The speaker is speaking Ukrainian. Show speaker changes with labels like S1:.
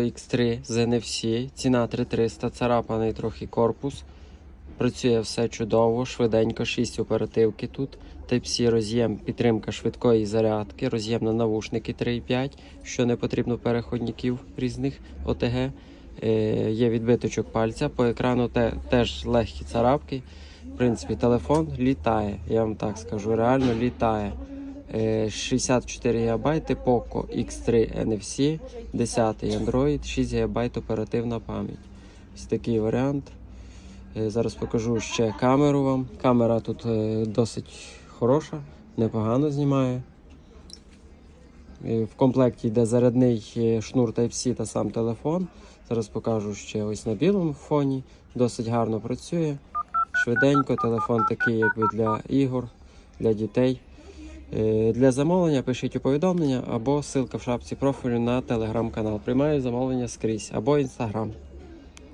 S1: X3 з NFC, ціна 3300, царапаний трохи корпус. Працює все чудово, швиденько, 6 оперативки тут. Type-C роз'єм, підтримка швидкої зарядки, роз'єм на навушники 3.5, що не потрібно переходників різних ОТГ. Е, є відбиточок пальця. По екрану те, теж легкі царапки. В принципі, телефон літає, я вам так скажу, реально літає. Е, 64 ГБ Poco X3 NFC, 10 Android, 6 ГБ оперативна пам'ять. Ось такий варіант. Е, Зараз покажу ще камеру вам. Камера тут е, досить хороша, непогано знімає. Е, В комплекті йде зарядний шнур Type-C та сам телефон. Зараз покажу ще ось на білому фоні. Досить гарно працює. Швиденько, телефон такий, якби для ігор, для дітей. Е, Для замовлення пишіть у повідомлення або ссылка в шапці профілю на телеграм-канал. Приймаю замовлення скрізь або інстаграм.